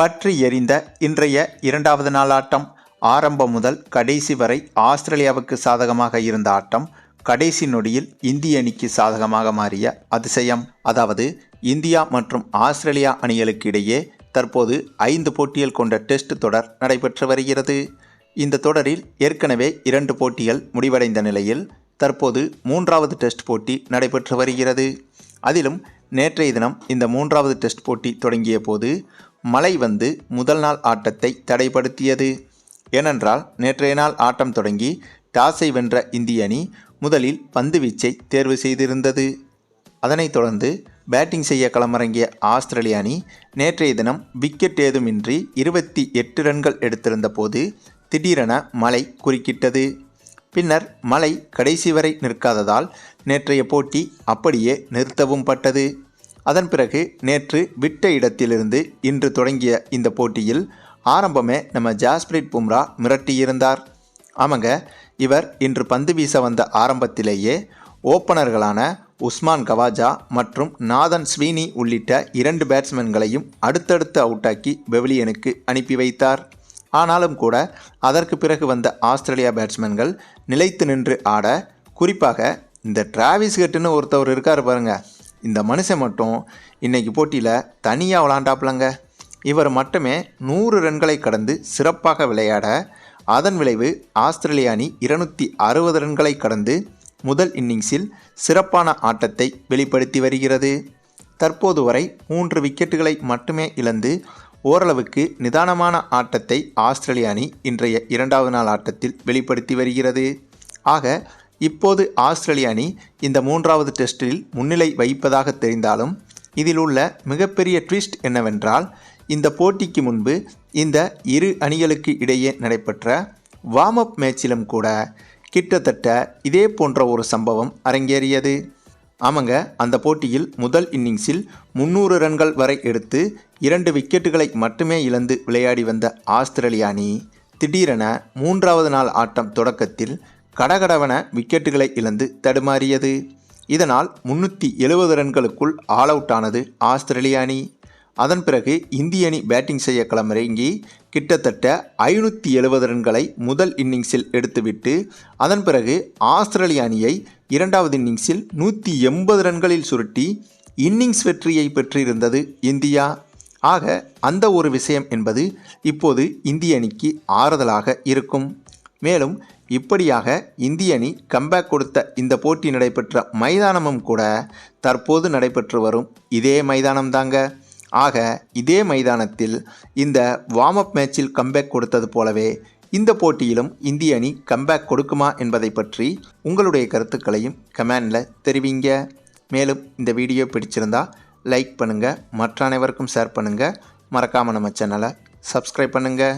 பற்றி எறிந்த இன்றைய இரண்டாவது நாள் ஆட்டம் ஆரம்பம் முதல் கடைசி வரை ஆஸ்திரேலியாவுக்கு சாதகமாக இருந்த ஆட்டம் கடைசி நொடியில் இந்திய அணிக்கு சாதகமாக மாறிய அதிசயம். அதாவது இந்தியா மற்றும் ஆஸ்திரேலியா அணிகளுக்கு இடையே தற்போது ஐந்து போட்டிகள் கொண்ட டெஸ்ட் தொடர் நடைபெற்று வருகிறது. இந்த தொடரில் ஏற்கனவே இரண்டு போட்டிகள் முடிவடைந்த நிலையில் தற்போது மூன்றாவது டெஸ்ட் போட்டி நடைபெற்று வருகிறது. அதிலும் நேற்றைய தினம் இந்த மூன்றாவது டெஸ்ட் போட்டி தொடங்கிய போது மழை வந்து முதல் நாள் ஆட்டத்தை தடைப்படுத்தியது. ஏனென்றால் நேற்றைய நாள் ஆட்டம் தொடங்கி டாஸை வென்ற இந்திய அணி முதலில் பந்து வீச்சை தேர்வு செய்திருந்தது. அதனைத் தொடர்ந்து பேட்டிங் செய்ய களமிறங்கிய ஆஸ்திரேலிய அணி நேற்றைய தினம் விக்கெட் ஏதுமின்றி இருபத்தி எட்டு ரன்கள் எடுத்திருந்த போது திடீரென மழை குறுக்கிட்டது. பின்னர் மழை கடைசி வரை நிற்காததால் நேற்றைய போட்டி அப்படியே நிறுத்தவும் பட்டது. அதன் பிறகு நேற்று விட்ட இடத்திலிருந்து இன்று தொடங்கிய இந்த போட்டியில் ஆரம்பமே நம்ம ஜாஸ்பிரிட் பும்ரா மிரட்டியிருந்தார். ஆமாங்க இவர் இன்று பந்து வீச வந்த ஆரம்பத்திலேயே ஓப்பனர்களான உஸ்மான் கவாஜா மற்றும் நாதன் ஸ்வீனி உள்ளிட்ட இரண்டு பேட்ஸ்மேன்களையும் அடுத்தடுத்து அவுட்டாக்கி பெவிலியனுக்கு அனுப்பி வைத்தார். ஆனாலும் கூட அதற்கு பிறகு வந்த ஆஸ்திரேலியா பேட்ஸ்மேன்கள் நிலைத்து நின்று ஆட குறிப்பாக இந்த டிராவிஸ் கெட்டுன்னு ஒருத்தவர் இருக்கார் பாருங்க. இந்த மனுஷன் மட்டும் இன்றைக்கி போட்டியில் தனியாக விளாண்டாப்லங்க இவர் மட்டுமே நூறு ரன்களை கடந்து சிறப்பாக விளையாட அதன் விளைவு ஆஸ்திரேலிய அணி இருநூற்றி அறுபது ரன்களை கடந்து முதல் இன்னிங்ஸில் சிறப்பான ஆட்டத்தை வெளிப்படுத்தி வருகிறது. தற்போது வரை மூன்று விக்கெட்டுகளை மட்டுமே இழந்து ஓரளவுக்கு நிதானமான ஆட்டத்தை ஆஸ்திரேலிய அணி இன்றைய இரண்டாவது நாள் ஆட்டத்தில் வெளிப்படுத்தி வருகிறது. ஆக இப்போது ஆஸ்திரேலிய அணி இந்த மூன்றாவது டெஸ்டில் முன்னிலை வைப்பதாக தெரிந்தாலும் இதில் உள்ள மிகப்பெரிய ட்விஸ்ட் என்னவென்றால் இந்த போட்டிக்கு முன்பு இந்த இரு அணிகளுக்கு இடையே நடைபெற்ற வார்ம் அப் மேட்சிலும் கூட கிட்டத்தட்ட இதே போன்ற ஒரு சம்பவம் அரங்கேறியது. ஆமாங்க அந்த போட்டியில் முதல் இன்னிங்ஸில் முந்நூறு ரன்கள் வரை எடுத்து இரண்டு விக்கெட்டுகளை மட்டுமே இழந்து விளையாடி வந்த ஆஸ்திரேலிய அணி திடீரென மூன்றாவது நாள் ஆட்டம் தொடக்கத்தில் கடகடவன விக்கெட்டுகளை இழந்து தடுமாறியது. இதனால் முன்னூற்றி எழுபது ரன்களுக்குள் ஆல் அவுட் ஆனது ஆஸ்திரேலிய அணி. அதன் பிறகு இந்திய அணி பேட்டிங் செய்ய களமிறங்கி கிட்டத்தட்ட ஐநூற்றி எழுபது ரன்களை முதல் இன்னிங்ஸில் எடுத்துவிட்டு அதன் பிறகு ஆஸ்திரேலிய அணியை இரண்டாவது இன்னிங்ஸில் நூற்றி எண்பது ரன்களில் சுருட்டி இன்னிங்ஸ் வெற்றியை பெற்றிருந்தது இந்தியா. ஆக அந்த ஒரு விஷயம் என்பது இப்போது இந்திய அணிக்கு ஆறுதலாக இருக்கும். மேலும் இப்படியாக இந்திய அணி கம்பேக் கொடுத்த இந்த போட்டி நடைபெற்ற மைதானமும் கூட தற்போது நடைபெற்று வரும் இதே மைதானம் தாங்க ஆக இதே மைதானத்தில் இந்த வார்ம் அப் மேட்சில் கம்பேக் கொடுத்தது போலவே இந்த போட்டியிலும் இந்திய அணி கம்பேக் கொடுக்குமா என்பதை பற்றி உங்களுடைய கருத்துக்களையும் கமெண்டில் தெரிவிங்க. மேலும் இந்த வீடியோ பிடிச்சிருந்தா லைக் பண்ணுங்கள் மற்ற அனைவருக்கும் ஷேர் பண்ணுங்கள் மறக்காமல் நம்ம சேனலை சப்ஸ்கிரைப் பண்ணுங்கள்